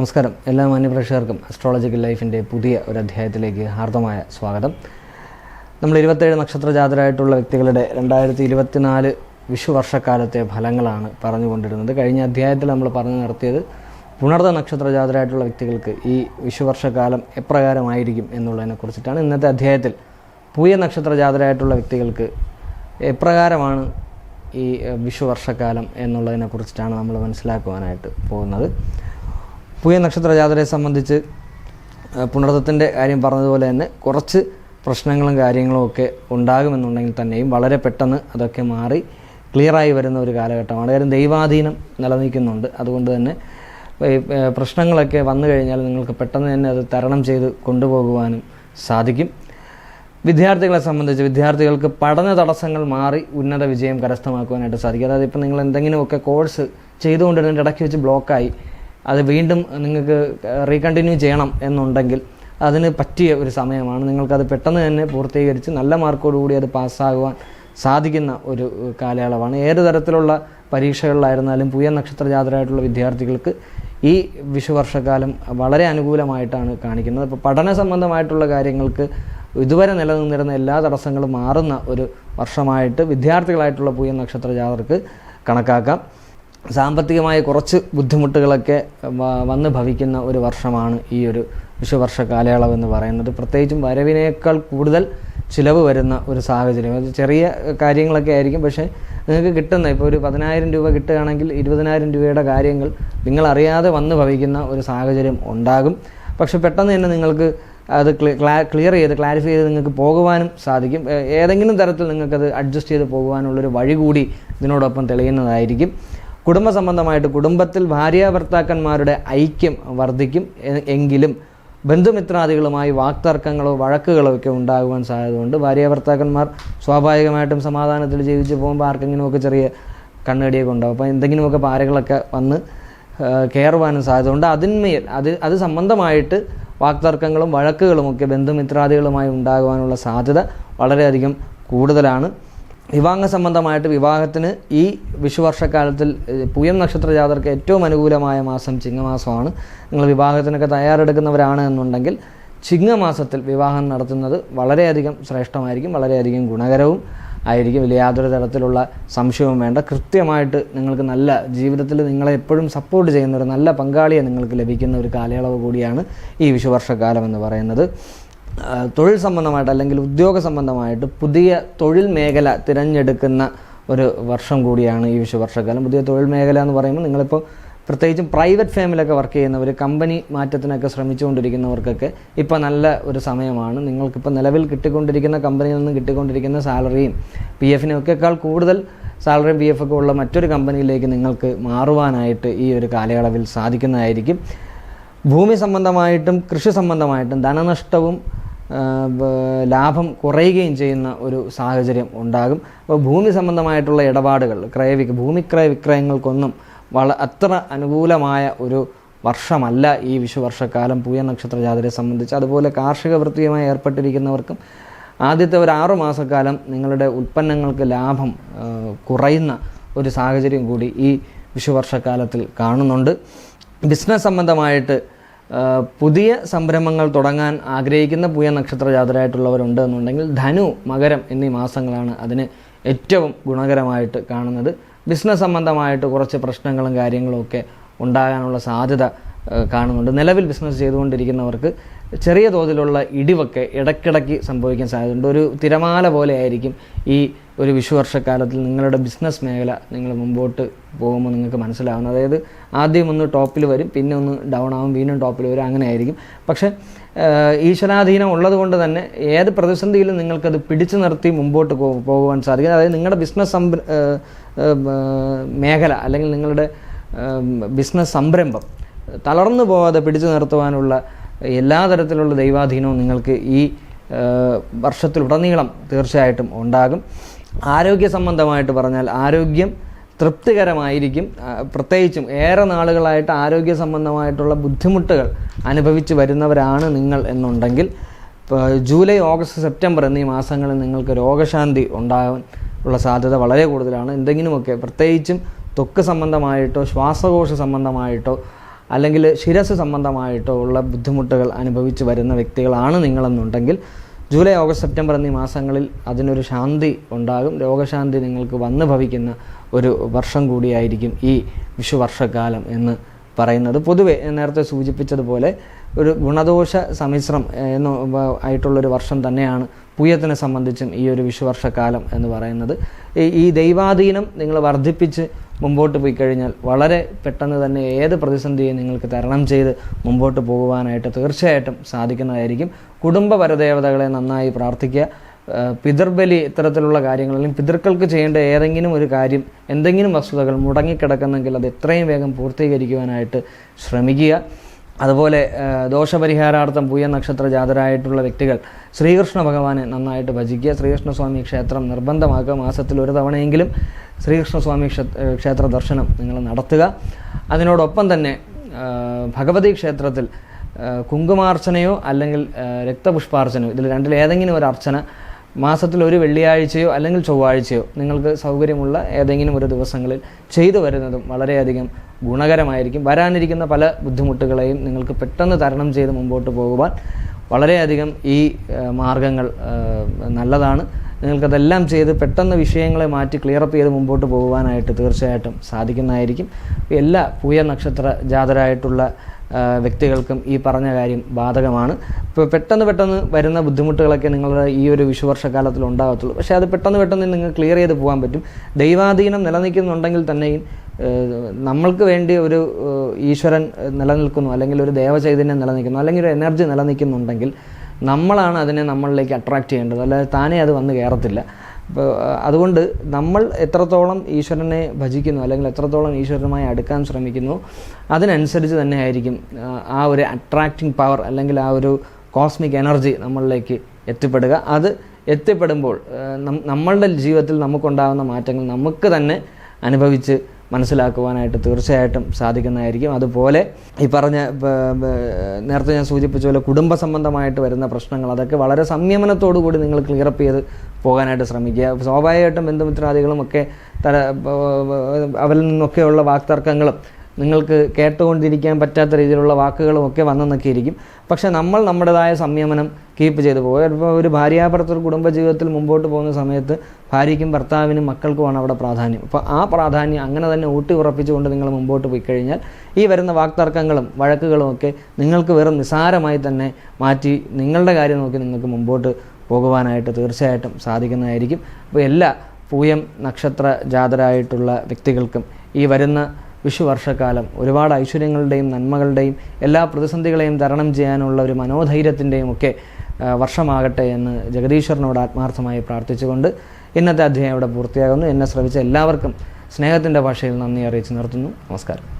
നമസ്കാരം. എല്ലാ മാന്യപ്രേക്ഷകർക്കും അസ്ട്രോളജിക്കൽ ലൈഫിന്റെ പുതിയ ഒരു അധ്യായത്തിലേക്ക് ഹാർദമായ സ്വാഗതം. നമ്മൾ ഇരുപത്തേഴ് നക്ഷത്ര ജാതരായിട്ടുള്ള വ്യക്തികളുടെ രണ്ടായിരത്തി ഇരുപത്തിനാല് വിഷു വർഷക്കാലത്തെ ഫലങ്ങളാണ് പറഞ്ഞുകൊണ്ടിരുന്നത്. കഴിഞ്ഞ അധ്യായത്തിൽ നമ്മൾ പറഞ്ഞു നിർത്തിയത് പുണർത നക്ഷത്ര ജാതരായിട്ടുള്ള വ്യക്തികൾക്ക് ഈ വിഷു വർഷക്കാലം എപ്രകാരമായിരിക്കും എന്നുള്ളതിനെ കുറിച്ചിട്ടാണ്. ഇന്നത്തെ അധ്യായത്തിൽ പൂയ നക്ഷത്ര ജാതരായിട്ടുള്ള വ്യക്തികൾക്ക് എപ്രകാരമാണ് ഈ വിഷു വർഷക്കാലം എന്നുള്ളതിനെ കുറിച്ചിട്ടാണ് നമ്മൾ മനസ്സിലാക്കുവാനായിട്ട് പോകുന്നത്. പൂയ നക്ഷത്ര ജാതരയെ സംബന്ധിച്ച് പുണർത്തത്തിന്റെ കാര്യം പറഞ്ഞതുപോലെ തന്നെ കുറച്ച് പ്രശ്നങ്ങളും കാര്യങ്ങളും ഒക്കെ ഉണ്ടാകുമെന്നുണ്ടെങ്കിൽ തന്നെയും വളരെ പെട്ടെന്ന് അതൊക്കെ മാറി ക്ലിയറായി വരുന്ന ഒരു കാലഘട്ടമാണ്. കാര്യം ദൈവാധീനം നിലനിൽക്കുന്നുണ്ട്. അതുകൊണ്ട് തന്നെ പ്രശ്നങ്ങളൊക്കെ വന്നു കഴിഞ്ഞാൽ നിങ്ങൾക്ക് പെട്ടെന്ന് തന്നെ അത് തരണം ചെയ്ത് കൊണ്ടുപോകുവാനും സാധിക്കും. വിദ്യാർത്ഥികളെ സംബന്ധിച്ച് വിദ്യാർത്ഥികൾക്ക് പഠന തടസ്സങ്ങൾ മാറി ഉന്നത വിജയം കരസ്ഥമാക്കുവാനായിട്ട് സാധിക്കും. അതായത് ഇപ്പം നിങ്ങൾ എന്തെങ്കിലുമൊക്കെ കോഴ്സ് ചെയ്തുകൊണ്ടിരുന്നിട്ട് ഇടയ്ക്ക് വെച്ച് ബ്ലോക്കായി അത് വീണ്ടും നിങ്ങൾക്ക് റീകണ്ടിന്യൂ ചെയ്യണം എന്നുണ്ടെങ്കിൽ അതിന് പറ്റിയ ഒരു സമയമാണ്. നിങ്ങൾക്കത് പെട്ടെന്ന് തന്നെ പൂർത്തീകരിച്ച് നല്ല മാർക്കോടുകൂടി അത് പാസ്സാകുവാൻ സാധിക്കുന്ന ഒരു കാലയളവാണ്. ഏത് തരത്തിലുള്ള പരീക്ഷകളിലായിരുന്നാലും പുയ നക്ഷത്ര ജാതരായിട്ടുള്ള വിദ്യാർത്ഥികൾക്ക് ഈ വിഷുവർഷക്കാലം വളരെ അനുകൂലമായിട്ടാണ് കാണിക്കുന്നത്. അപ്പോൾ പഠന സംബന്ധമായിട്ടുള്ള കാര്യങ്ങൾക്ക് ഇതുവരെ നിലനിന്നിരുന്ന എല്ലാ തടസ്സങ്ങളും മാറുന്ന ഒരു വർഷമായിട്ട് വിദ്യാർത്ഥികളായിട്ടുള്ള പുയ നക്ഷത്ര ജാതർക്ക് കണക്കാക്കാം. സാമ്പത്തികമായ കുറച്ച് ബുദ്ധിമുട്ടുകളൊക്കെ വന്ന് ഭവിക്കുന്ന ഒരു വർഷമാണ് ഈ ഒരു വിഷുവർഷ കാലയളവ് എന്ന് പറയുന്നത്. പ്രത്യേകിച്ചും വരവിനേക്കാൾ കൂടുതൽ ചിലവ് വരുന്ന ഒരു സാഹചര്യം. അത് ചെറിയ കാര്യങ്ങളൊക്കെ ആയിരിക്കും പക്ഷേ നിങ്ങൾക്ക് കിട്ടുന്ന ഇപ്പോൾ ഒരു പതിനായിരം രൂപ കിട്ടുകയാണെങ്കിൽ ഇരുപതിനായിരം രൂപയുടെ കാര്യങ്ങൾ നിങ്ങൾ അറിയാതെ വന്ന് ഭവിക്കുന്ന ഒരു സാഹചര്യം ഉണ്ടാകും. പക്ഷെ പെട്ടെന്ന് തന്നെ നിങ്ങൾക്ക് അത് ക്ലിയർ ചെയ്ത് ക്ലാരിഫൈ ചെയ്ത് നിങ്ങൾക്ക് പോകുവാനും സാധിക്കും. ഏതെങ്കിലും തരത്തിൽ നിങ്ങൾക്കത് അഡ്ജസ്റ്റ് ചെയ്ത് പോകുവാനുള്ളൊരു വഴി കൂടി ഇതിനോടൊപ്പം തെളിയുന്നതായിരിക്കും. കുടുംബ സംബന്ധമായിട്ട് കുടുംബത്തിൽ ഭാര്യ ഭർത്താക്കന്മാരുടെ ഐക്യം വർദ്ധിക്കും. എങ്കിലും ബന്ധുമിത്രാദികളുമായി വാക്തർക്കങ്ങളോ വഴക്കുകളോ ഒക്കെ ഉണ്ടാകുവാൻ സാധ്യതയുണ്ട്. ഭാര്യ ഭർത്താക്കന്മാർ സ്വാഭാവികമായിട്ടും സമാധാനത്തിൽ ജീവിച്ച് പോകുമ്പോൾ ആർക്കെങ്കിലുമൊക്കെ ചെറിയ കണ്ണടിയൊക്കെ ഉണ്ടാവും. അപ്പോൾ എന്തെങ്കിലുമൊക്കെ പാരകളൊക്കെ വന്ന് കയറുവാനും സാധ്യതയുണ്ട്. അതിന്മേൽ അത് അത് സംബന്ധമായിട്ട് വാക്തർക്കങ്ങളും വഴക്കുകളുമൊക്കെ ബന്ധുമിത്രാദികളുമായി ഉണ്ടാകുവാനുള്ള സാധ്യത വളരെയധികം കൂടുതലാണ്. വിവാഹ സംബന്ധമായിട്ട് വിവാഹത്തിന് ഈ വിഷുവർഷക്കാലത്തിൽ പൂയം നക്ഷത്ര ജാതർക്ക് ഏറ്റവും അനുകൂലമായ മാസം ചിങ്ങമാസമാണ്. നിങ്ങൾ വിവാഹത്തിനൊക്കെ തയ്യാറെടുക്കുന്നവരാണ് എന്നുണ്ടെങ്കിൽ ചിങ്ങമാസത്തിൽ വിവാഹം നടത്തുന്നത് വളരെയധികം ശ്രേഷ്ഠമായിരിക്കും വളരെയധികം ഗുണകരവും ആയിരിക്കും. വലിയ യാതൊരു തരത്തിലുള്ള സംശയവും വേണ്ട. കൃത്യമായിട്ട് നിങ്ങൾക്ക് നല്ല ജീവിതത്തിൽ നിങ്ങളെ എപ്പോഴും സപ്പോർട്ട് ചെയ്യുന്ന ഒരു നല്ല പങ്കാളിയെ നിങ്ങൾക്ക് ലഭിക്കുന്ന ഒരു കാലയളവ് കൂടിയാണ് ഈ വിഷുവർഷക്കാലം എന്ന് പറയുന്നത്. തൊഴിൽ സംബന്ധമായിട്ട് അല്ലെങ്കിൽ ഉദ്യോഗ സംബന്ധമായിട്ട് പുതിയ തൊഴിൽ മേഖല തിരഞ്ഞെടുക്കുന്ന ഒരു വർഷം കൂടിയാണ് ഈ വിഷുവർഷക്കാലം പുതിയ തൊഴിൽ മേഖല എന്ന് പറയുമ്പോൾ നിങ്ങളിപ്പോൾ പ്രത്യേകിച്ചും പ്രൈവറ്റ് ഫേമിലൊക്കെ വർക്ക് ചെയ്യുന്നവർ കമ്പനി മാറ്റത്തിനൊക്കെ ശ്രമിച്ചുകൊണ്ടിരിക്കുന്നവർക്കൊക്കെ ഇപ്പോൾ നല്ല ഒരു സമയമാണ്. നിങ്ങൾക്കിപ്പോൾ നിലവിൽ കിട്ടിക്കൊണ്ടിരിക്കുന്ന കമ്പനിയിൽ നിന്ന് കിട്ടിക്കൊണ്ടിരിക്കുന്ന സാലറിയും പി എഫിനൊക്കെക്കാൾ കൂടുതൽ സാലറിയും പി എഫ് ഒക്കെ ഉള്ള മറ്റൊരു കമ്പനിയിലേക്ക് നിങ്ങൾക്ക് മാറുവാനായിട്ട് ഈ ഒരു കാലയളവിൽ സാധിക്കുന്നതായിരിക്കും. ഭൂമി സംബന്ധമായിട്ടും കൃഷി സംബന്ധമായിട്ടും ധനനഷ്ടവും ലാഭം കുറയുകയും ചെയ്യുന്ന ഒരു സാഹചര്യം ഉണ്ടാകും. അപ്പോൾ ഭൂമി സംബന്ധമായിട്ടുള്ള ഇടപാടുകൾ ക്രയവിക്ര ഭൂമിക്രയ വിക്രയങ്ങൾക്കൊന്നും വള അത്ര അനുകൂലമായ ഒരു വർഷമല്ല ഈ വിഷുവർഷക്കാലം പൂയ നക്ഷത്ര ജാതരെ സംബന്ധിച്ച്. അതുപോലെ കാർഷിക വൃത്തിയുമായി ഏർപ്പെട്ടിരിക്കുന്നവർക്കും ആദ്യത്തെ ഒരു ആറു മാസക്കാലം നിങ്ങളുടെ ഉൽപ്പന്നങ്ങൾക്ക് ലാഭം കുറയുന്ന ഒരു സാഹചര്യം കൂടി ഈ വിഷുവർഷക്കാലത്തിൽ കാണുന്നുണ്ട്. ബിസിനസ് സംബന്ധമായിട്ട് പുതിയ സംരംഭങ്ങൾ തുടങ്ങാൻ ആഗ്രഹിക്കുന്ന പുതിയ നക്ഷത്ര ജാതരായിട്ടുള്ളവരുണ്ട് എന്നുണ്ടെങ്കിൽ ധനു മകരം എന്നീ മാസങ്ങളാണ് അതിന് ഏറ്റവും ഗുണകരമായിട്ട് കാണുന്നത്. ബിസിനസ് സംബന്ധമായിട്ട് കുറച്ച് പ്രശ്നങ്ങളും കാര്യങ്ങളും ഒക്കെ ഉണ്ടാകാനുള്ള സാധ്യത കാണുന്നുണ്ട്. നിലവിൽ ബിസിനസ് ചെയ്തുകൊണ്ടിരിക്കുന്നവർക്ക് ചെറിയ തോതിലുള്ള ഇടിവൊക്കെ ഇടയ്ക്കിടയ്ക്ക് സംഭവിക്കാൻ സാധ്യതയുണ്ട്. ഒരു തിരമാല പോലെ ആയിരിക്കും ഈ ഒരു വിഷുവർഷക്കാലത്തിൽ നിങ്ങളുടെ ബിസിനസ് മേഖല നിങ്ങൾ മുമ്പോട്ട് പോകുമ്പോൾ നിങ്ങൾക്ക് മനസ്സിലാവും അതായത് ആദ്യം ഒന്ന് ടോപ്പിൽ വരും പിന്നെ ഒന്ന് ഡൗൺ ആവും വീണ്ടും ടോപ്പിൽ വരും അങ്ങനെ ആയിരിക്കും. പക്ഷേ ഈശ്വരാധീനം ഉള്ളതുകൊണ്ട് തന്നെ ഏത് പ്രതിസന്ധിയിലും നിങ്ങൾക്കത് പിടിച്ചു നിർത്തി മുമ്പോട്ട് പോകുവാൻ സാധിക്കും. അതായത് നിങ്ങളുടെ ബിസിനസ് സംര മേഖല അല്ലെങ്കിൽ നിങ്ങളുടെ ബിസിനസ് സംരംഭം തളർന്നു പോകാതെ പിടിച്ചു നിർത്തുവാനുള്ള എല്ലാ തരത്തിലുള്ള ദൈവാധീനവും നിങ്ങൾക്ക് ഈ വർഷത്തിലുടനീളം തീർച്ചയായിട്ടും ഉണ്ടാകും. ആരോഗ്യ സംബന്ധമായിട്ട് പറഞ്ഞാൽ ആരോഗ്യം തൃപ്തികരമായിരിക്കും. പ്രത്യേകിച്ചും ഏറെ നാളുകളായിട്ട് ആരോഗ്യ സംബന്ധമായിട്ടുള്ള ബുദ്ധിമുട്ടുകൾ അനുഭവിച്ച് വരുന്നവരാണ് നിങ്ങൾ എന്നുണ്ടെങ്കിൽ ജൂലൈ ഓഗസ്റ്റ് സെപ്റ്റംബർ എന്നീ മാസങ്ങളിൽ നിങ്ങൾക്ക് രോഗശാന്തി ഉണ്ടാകാൻ ഉള്ള സാധ്യത വളരെ കൂടുതലാണ്. എന്തെങ്കിലുമൊക്കെ പ്രത്യേകിച്ചും തൊക്ക് സംബന്ധമായിട്ടോ ശ്വാസകോശ സംബന്ധമായിട്ടോ അല്ലെങ്കിൽ ശിരസ് സംബന്ധമായിട്ടോ ഉള്ള ബുദ്ധിമുട്ടുകൾ അനുഭവിച്ച് വരുന്ന വ്യക്തികളാണ് നിങ്ങളെന്നുണ്ടെങ്കിൽ ജൂലൈ ഓഗസ്റ്റ് സെപ്റ്റംബർ എന്നീ മാസങ്ങളിൽ അതിനൊരു ശാന്തി ഉണ്ടാകും. രോഗശാന്തി നിങ്ങൾക്ക് വന്നു ഭവിക്കുന്ന ഒരു വർഷം കൂടിയായിരിക്കും ഈ വിഷുവർഷക്കാലം എന്ന് പറയുന്നത്. പൊതുവെ നേരത്തെ സൂചിപ്പിച്ചതുപോലെ ഒരു ഗുണദോഷ സമ്മിശ്രം എന്ന് ആയിട്ടുള്ളൊരു വർഷം തന്നെയാണ് പൂയത്തിനെ സംബന്ധിച്ചും ഈ ഒരു വിഷുവർഷക്കാലം എന്ന് പറയുന്നത്. ഈ- ദൈവാധീനം നിങ്ങൾ വർദ്ധിപ്പിച്ച് മുമ്പോട്ട് പോയി കഴിഞ്ഞാൽ വളരെ പെട്ടെന്ന് തന്നെ ഏത് പ്രതിസന്ധിയും നിങ്ങൾക്ക് തരണം ചെയ്ത് മുമ്പോട്ട് പോകുവാനായിട്ട് തീർച്ചയായിട്ടും സാധിക്കുന്നതായിരിക്കും. കുടുംബ പരദേവതകളെ നന്നായി പ്രാർത്ഥിക്കുക. പിതൃബലി ഇത്തരത്തിലുള്ള കാര്യങ്ങൾ അല്ലെങ്കിൽ പിതൃക്കൾക്ക് ചെയ്യേണ്ട ഏതെങ്കിലും ഒരു കാര്യം എന്തെങ്കിലും വസ്തുതകൾ മുടങ്ങിക്കിടക്കുന്നെങ്കിൽ അത് എത്രയും വേഗം പൂർത്തീകരിക്കുവാനായിട്ട് ശ്രമിക്കുക. അതുപോലെ ദോഷപരിഹാരാർത്ഥം പൂയ നക്ഷത്ര ജാതരായിട്ടുള്ള വ്യക്തികൾ ശ്രീകൃഷ്ണ ഭഗവാനെ നന്നായിട്ട് ഭജിക്കുക. ശ്രീകൃഷ്ണസ്വാമി ക്ഷേത്രം നിർബന്ധമാക്കുക. മാസത്തിൽ ഒരു തവണയെങ്കിലും ശ്രീകൃഷ്ണസ്വാമി ക്ഷേ- ക്ഷേത്ര ദർശനം നിങ്ങൾ നടത്തുക. അതിനോടൊപ്പം തന്നെ ഭഗവതി ക്ഷേത്രത്തിൽ കുങ്കുമാർച്ചനയോ അല്ലെങ്കിൽ രക്തപുഷ്പാർച്ചനയോ ഇതിൽ രണ്ടിൽ ഏതെങ്കിലും ഒരു അർച്ചന മാസത്തിൽ ഒരു വെള്ളിയാഴ്ചയോ അല്ലെങ്കിൽ ചൊവ്വാഴ്ചയോ നിങ്ങൾക്ക് സൗകര്യമുള്ള ഏതെങ്കിലും ഒരു ദിവസങ്ങളിൽ ചെയ്തു വരുന്നതും വളരെയധികം ഗുണകരമായിരിക്കും. വരാനിരിക്കുന്ന പല ബുദ്ധിമുട്ടുകളെയും നിങ്ങൾക്ക് പെട്ടെന്ന് തരണം ചെയ്ത് മുമ്പോട്ട് പോകുവാൻ വളരെയധികം ഈ മാർഗങ്ങൾ നല്ലതാണ്. നിങ്ങൾക്കതെല്ലാം ചെയ്ത് പെട്ടെന്ന് വിഷയങ്ങളെ മാറ്റി ക്ലിയർ അപ്പ് ചെയ്ത് മുമ്പോട്ട് പോകുവാനായിട്ട് തീർച്ചയായിട്ടും സാധിക്കുന്നതായിരിക്കും. എല്ലാ പൂയ നക്ഷത്ര ജാതരായിട്ടുള്ള വ്യക്തികൾക്കും ഈ പറഞ്ഞ കാര്യം ബാധകമാണ്. ഇപ്പോൾ പെട്ടെന്ന് പെട്ടെന്ന് വരുന്ന ബുദ്ധിമുട്ടുകളൊക്കെ നിങ്ങളുടെ ഈ ഒരു വിഷുവർഷക്കാലത്തിൽ ഉണ്ടാകത്തുള്ളൂ. പക്ഷേ അത് പെട്ടെന്ന് പെട്ടെന്ന് നിങ്ങൾ ക്ലിയർ ചെയ്ത് പോകാൻ പറ്റും. ദൈവാധീനം നിലനിൽക്കുന്നുണ്ടെങ്കിൽ തന്നെയും നമ്മൾക്ക് വേണ്ടി ഒരു ഈശ്വരൻ നിലനിൽക്കുന്നു അല്ലെങ്കിൽ ഒരു ദേവചൈതന്യം നിലനിൽക്കുന്നു അല്ലെങ്കിൽ ഒരു എനർജി നിലനിൽക്കുന്നുണ്ടെങ്കിൽ നമ്മളാണ് അതിനെ നമ്മളിലേക്ക് അട്രാക്റ്റ് ചെയ്യേണ്ടത്. അല്ലാതെ താനേ അത് വന്ന് കയറത്തില്ല അപ്പോൾ അതുകൊണ്ട് നമ്മൾ എത്രത്തോളം ഈശ്വരനെ ഭജിക്കുന്നു അല്ലെങ്കിൽ എത്രത്തോളം ഈശ്വരനുമായി അടുക്കാൻ ശ്രമിക്കുന്നു അതിനനുസരിച്ച് തന്നെ ആയിരിക്കും ആ, ഒരു അട്രാക്റ്റിംഗ് പവർ അല്ലെങ്കിൽ ആ ഒരു കോസ്മിക് എനർജി നമ്മളിലേക്ക് എത്തിപ്പെടുക. അത് എത്തിപ്പെടുമ്പോൾ നമ്മളുടെ ജീവിതത്തിൽ നമുക്കുണ്ടാകുന്ന മാറ്റങ്ങൾ നമുക്ക് തന്നെ അനുഭവിച്ച് മനസ്സിലാക്കുവാനായിട്ട് തീർച്ചയായിട്ടും സാധിക്കുന്നതായിരിക്കും. അതുപോലെ ഈ പറഞ്ഞ നേരത്തെ ഞാൻ സൂചിപ്പിച്ച പോലെ കുടുംബ സംബന്ധമായിട്ട് വരുന്ന പ്രശ്നങ്ങൾ അതൊക്കെ വളരെ സംയമനത്തോടു കൂടി നിങ്ങൾ ക്ലിയറപ്പ് ചെയ്ത് പോകാനായിട്ട് ശ്രമിക്കുക. സ്വാഭാവികമായിട്ടും ബന്ധുമിത്രാദികളും ഒക്കെ തല അവരിൽ നിന്നൊക്കെയുള്ള വാക്തർക്കങ്ങളും നിങ്ങൾക്ക് കേട്ടുകൊണ്ടിരിക്കാൻ പറ്റാത്ത രീതിയിലുള്ള വാക്കുകളും ഒക്കെ വന്നെന്നൊക്കെ ഇരിക്കും പക്ഷേ നമ്മൾ നമ്മുടേതായ സംയമനം കീപ്പ് ചെയ്തു പോകുക ഇപ്പോൾ ഒരു ഭാര്യാഭർത്തർ കുടുംബജീവിതത്തിൽ മുമ്പോട്ട് പോകുന്ന സമയത്ത് ഭാര്യയ്ക്കും ഭർത്താവിനും മക്കൾക്കുമാണ് അവിടെ പ്രാധാന്യം. അപ്പോൾ ആ പ്രാധാന്യം അങ്ങനെ തന്നെ ഊട്ടി ഉറപ്പിച്ചുകൊണ്ട് നിങ്ങൾ മുമ്പോട്ട് പോയി കഴിഞ്ഞാൽ ഈ വരുന്ന വാക്തർക്കങ്ങളും വഴക്കുകളും ഒക്കെ നിങ്ങൾക്ക് വെറും നിസാരമായി തന്നെ മാറ്റി നിങ്ങളുടെ കാര്യം നോക്കി നിങ്ങൾക്ക് മുമ്പോട്ട് പോകുവാനായിട്ട് തീർച്ചയായിട്ടും സാധിക്കുന്നതായിരിക്കും. അപ്പോൾ എല്ലാ പൂയം നക്ഷത്ര ജാതരായിട്ടുള്ള വ്യക്തികൾക്കും ഈ വരുന്ന വിഷു വർഷക്കാലം ഒരുപാട് ഐശ്വര്യങ്ങളുടെയും നന്മകളുടെയും എല്ലാ പ്രതിസന്ധികളെയും തരണം ചെയ്യാനുള്ള ഒരു മനോധൈര്യത്തിന്റെയും ഒക്കെ വർഷമാകട്ടെ എന്ന് ജഗദീശ്വരനോട് ആത്മാർത്ഥമായി പ്രാർത്ഥിച്ചുകൊണ്ട് ഇന്നത്തെ അധ്യായം ഇവിടെ പൂർത്തിയാകുന്നു. എന്നെ ശ്രമിച്ച എല്ലാവർക്കും സ്നേഹത്തിന്റെ ഭാഷയിൽ നന്ദി അറിയിച്ച് നിർത്തുന്നു. നമസ്കാരം.